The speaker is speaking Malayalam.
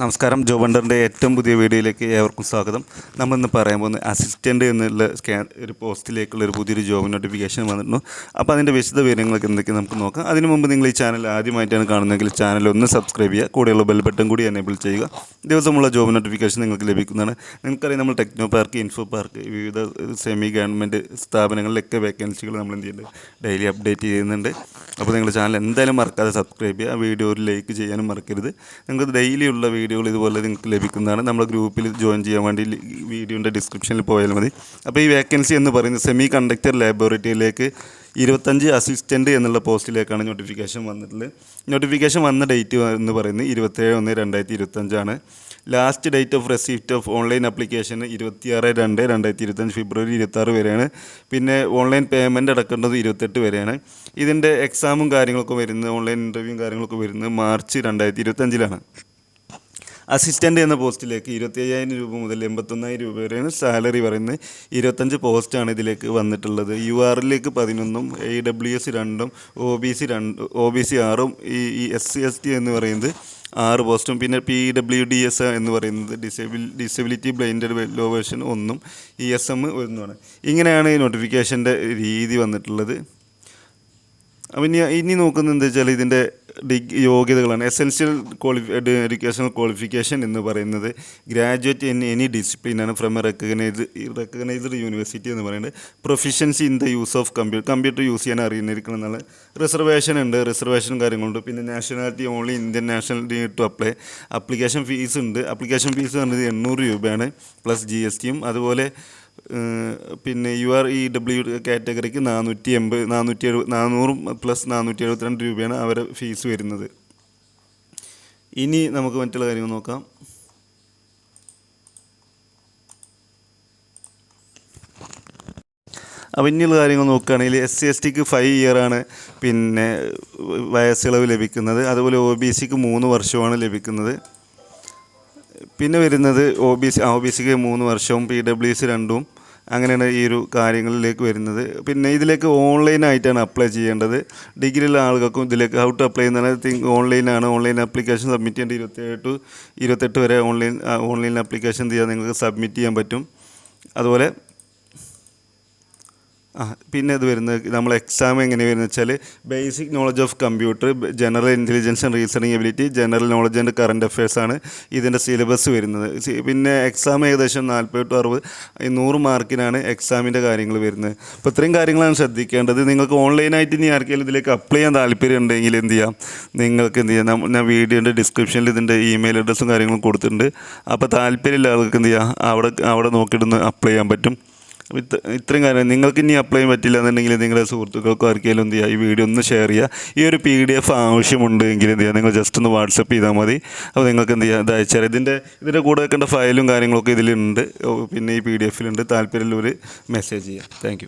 നമസ്കാരം. ജോ വണ്ടറിന്റെ ഏറ്റവും പുതിയ വീഡിയോയിലേക്ക് ഏവർക്കും സ്വാഗതം. നമ്മൾ ഇന്ന് പറയാൻ പോകുന്നത് അസിസ്റ്റന്റ് എന്നുള്ള സ്കാൻ ഒരു പോസ്റ്റിലേക്കുള്ള ഒരു പുതിയൊരു ജോബ് നോട്ടിഫിക്കേഷൻ വന്നിട്ടുണ്ട് അപ്പോൾ അതിന്റെ വിശദ വിവരങ്ങളൊക്കെ എന്തൊക്കെ നമുക്ക് നോക്കാം. അതിനു മുമ്പ് നിങ്ങൾ ഈ ചാനൽ ആദ്യമായിട്ടാണ് കാണുന്നതെങ്കിൽ ചാനൽ ഒന്ന് സബ്സ്ക്രൈബ് ചെയ്യുക. കൂടെയുള്ള ബെൽ ബട്ടൺ കൂടി എനേബിൾ ചെയ്യുക. ദിവസമുള്ള ജോബ് നോട്ടിഫിക്കേഷൻ നിങ്ങൾക്ക് ലഭിക്കുന്നതാണ്. നിങ്ങൾക്കറിയാം നമ്മൾ ടെക്നോ പാർക്ക് ഇൻഫോ പാർക്ക് വിവിധ സെമി ഗവൺമെന്റ് സ്ഥാപനങ്ങളിലൊക്കെ വേക്കൻസികൾ നമ്മൾ എന്ത് ചെയ്യുന്നുണ്ട്? ഡെയിലി അപ്ഡേറ്റ് ചെയ്യുന്നുണ്ട്. അപ്പോൾ നിങ്ങൾ ചാനൽ എന്തായാലും മറക്കാതെ സബ്സ്ക്രൈബ് ചെയ്യുക. വീഡിയോ ഒരു ലൈക്ക് ചെയ്യാനും മറക്കരുത്. നിങ്ങൾക്ക് ഡെയിലി ഉള്ള വീഡിയോകൾ ഇതുപോലെ നിങ്ങൾക്ക് ലഭിക്കുന്നതാണ്. നമ്മുടെ ഗ്രൂപ്പിൽ ജോയിൻ ചെയ്യാൻ വേണ്ടി വീഡിയോന്റെ ഡിസ്ക്രിപ്ഷനിൽ പോയാൽ മതി. അപ്പോൾ ഈ വേക്കൻസി എന്ന് പറയുന്നത് സെമി കണ്ടക്ടർ ലാബോറട്ടറിയിലേക്ക് ഇരുപത്തഞ്ച് അസിസ്റ്റന്റ് എന്നുള്ള പോസ്റ്റിലേക്കാണ് നോട്ടിഫിക്കേഷൻ വന്നിട്ടുള്ളത്. നോട്ടിഫിക്കേഷൻ വന്ന ഡേറ്റ് എന്ന് പറയുന്നത് ഇരുപത്തേഴ് ഒന്ന് രണ്ടായിരത്തി ഇരുപത്തഞ്ചാണ് last date of receipt of online application ഇരുപത്തിയാറ് രണ്ട് രണ്ടായിരത്തി ഇരുപത്തഞ്ച് ഫെബ്രുവരി ഇരുപത്താറ് വരെയാണ്. പിന്നെ ഓൺലൈൻ പേയ്മെന്റ് അടക്കേണ്ടത് ഇരുപത്തെട്ട് വരെയാണ്. ഇതിന്റെ എക്സാമും കാര്യങ്ങളൊക്കെ വരുന്നത് ഓൺലൈൻ ഇന്റർവ്യൂവും കാര്യങ്ങളൊക്കെ വരുന്നത് മാർച്ച് രണ്ടായിരത്തി ഇരുപത്തഞ്ചിലാണ് അസിസ്റ്റന്റ് എന്ന പോസ്റ്റിലേക്ക് ഇരുപത്തി അയ്യായിരം രൂപ മുതൽ എൺപത്തൊന്നായിരം രൂപ വരെയാണ് സാലറി പറയുന്നത്. ഇരുപത്തഞ്ച് പോസ്റ്റാണ് ഇതിലേക്ക് വന്നിട്ടുള്ളത്. യു ആറിലേക്ക് പതിനൊന്നും എ ഡബ്ല്യു എസ് രണ്ടും ഒ ബി സി രണ്ട് ഒ ബി സി ആറും ഈ എസ് സി എസ് ടി എന്ന് പറയുന്നത് ആറ് പോസ്റ്റും പിന്നെ പി ഡബ്ല്യു ഡി എസ് എന്ന് പറയുന്നത് disable disability blind low vision ഒന്നും ഇ എസ് എം ഒന്നുമാണ്. ഇങ്ങനെയാണ് ഈ നോട്ടിഫിക്കേഷന്റെ രീതി വന്നിട്ടുള്ളത്. അപ്പം ഇനി ഇനി നോക്കുന്നത് എന്താ വെച്ചാൽ ഇതിന്റെ ഡിഗ് യോഗ്യതകളാണ്. എസെൻഷ്യൽ ക്വാളിഫി എഡ്യൂക്കേഷണൽ ക്വാളിഫിക്കേഷൻ എന്ന് പറയുന്നത് graduate in any discipline ഡിസിപ്ലിനാണ് from a recognise recognised university എന്ന് പറയുന്നത്. Proficiency in the use of computer computer use ചെയ്യാൻ അറിയുന്നിരിക്കണം എന്നുള്ള റിസർവേഷൻ ഉണ്ട്. റിസർവേഷൻ കാര്യങ്ങളുണ്ട്. പിന്നെ nationality only Indian nationality to apply application fees ഉണ്ട്. അപ്ലിക്കേഷൻ ഫീസ് പറഞ്ഞത് എണ്ണൂറ് രൂപയാണ്. പ്ലസ് ജി എസ് ടിയും അതുപോലെ പിന്നെ യു ആർ ഇ ഡബ്ല്യു കാറ്റഗറിക്ക് നാനൂറ്റി എൺപത് നാനൂറ്റി എഴുപത് നാനൂറും പ്ലസ് നാനൂറ്റി എഴുപത്തിരണ്ട് രൂപയാണ് അവരെ ഫീസ് വരുന്നത്. ഇനി നമുക്ക് മറ്റുള്ള കാര്യങ്ങൾ നോക്കാം. അപ്പം ഇനിയുള്ള കാര്യങ്ങൾ നോക്കുകയാണെങ്കിൽ എസ് സി എസ് ടിക്ക് ഫൈവ് ഇയറാണ് പിന്നെ വയസ്സിളവ് ലഭിക്കുന്നത്. അതുപോലെ ഒ ബി സിക്ക് മൂന്ന് വർഷമാണ് ലഭിക്കുന്നത്. പിന്നെ വരുന്നത് O B C O B സിക്ക് മൂന്ന് വർഷവും പി ഡബ്ല്യു സി രണ്ടും അങ്ങനെയാണ് ഈ ഒരു കാര്യങ്ങളിലേക്ക് വരുന്നത്. പിന്നെ ഇതിലേക്ക് ഓൺലൈനായിട്ടാണ് അപ്ലൈ ചെയ്യേണ്ടത്. ഡിഗ്രിയിലുള്ള ആളുകൾക്കും ഇതിലേക്ക് ഹൗ ടു അപ്ലൈ എന്ന് പറഞ്ഞാൽ ഓൺലൈനാണ് ഓൺലൈൻ ആപ്ലിക്കേഷൻ സബ്മിറ്റ് ചെയ്യേണ്ട ഇരുപത്തേഴ് ടു ഇരുപത്തെട്ട് വരെ ഓൺലൈൻ ഓൺലൈൻ ആപ്ലിക്കേഷൻ ചെയ്യാൻ നിങ്ങൾക്ക് സബ്മിറ്റ് ചെയ്യാൻ പറ്റും. അതുപോലെ ആ പിന്നെ ഇത് വരുന്നത് നമ്മൾ എക്സാം എങ്ങനെ വരുന്നത് വെച്ചാൽ basic knowledge of computer general intelligence and reasoning ability general knowledge and current affairs ആണ് ഇതിന്റെ സിലബസ് വരുന്നത്. പിന്നെ എക്സാം ഏകദേശം നാൽപ്പത് ടു അറുപത് നൂറ് മാർക്കിനാണ് എക്സാമിന്റെ കാര്യങ്ങൾ വരുന്നത്. അപ്പോൾ ഇത്രയും കാര്യങ്ങളാണ് ശ്രദ്ധിക്കേണ്ടത്. നിങ്ങൾക്ക് ഓൺലൈനായിട്ട് ഇനി ആർക്കെങ്കിലും ഇതിലേക്ക് അപ്ലൈ ചെയ്യാൻ താല്പര്യം ഉണ്ടെങ്കിൽ എന്ത് ചെയ്യാം? നിങ്ങൾക്ക് എന്ത് ചെയ്യാം? ഞാൻ വീഡിയോന്റെ ഡിസ്ക്രിപ്ഷനിൽ ഇതിന്റെ ഇമെയിൽ അഡ്രസ്സും കാര്യങ്ങളും കൊടുത്തിട്ടുണ്ട്. അപ്പോൾ താല്പര്യമില്ല ആൾക്ക് എന്ത് ചെയ്യാം? അവിടെ അവിടെ നോക്കിയിട്ടൊന്ന് അപ്ലൈ ചെയ്യാൻ പറ്റും. ഇത്രയും കാര്യം. നിങ്ങൾക്ക് ഇനി അപ്ലൈ ചെയ്യാൻ പറ്റില്ല എന്നുണ്ടെങ്കിൽ നിങ്ങളുടെ സുഹൃത്തുക്കൾക്കോ ആർക്കെങ്കിലും എന്ത് ചെയ്യുക ഈ വീഡിയോ ഒന്ന് ഷെയർ ചെയ്യുക. ഈ ഒരു പി ഡി എഫ് ആവശ്യമുണ്ട് എങ്കിൽ എന്ത് ചെയ്യുക നിങ്ങൾ ജസ്റ്റ് ഒന്ന് വാട്സപ്പ് ചെയ്താൽ മതി. അപ്പോൾ നിങ്ങൾക്ക് എന്ത് ചെയ്യുക ഇത് അയച്ചാൽ ഇതിന്റെ ഇതിന്റെ കൂടെ വെക്കേണ്ട ഫയലും കാര്യങ്ങളൊക്കെ ഇതിലുണ്ട്. പിന്നെ ഈ പി ഡി എഫിലുണ്ട് താല്പര്യമുള്ളവർ മെസ്സേജ് ചെയ്യുക താങ്ക്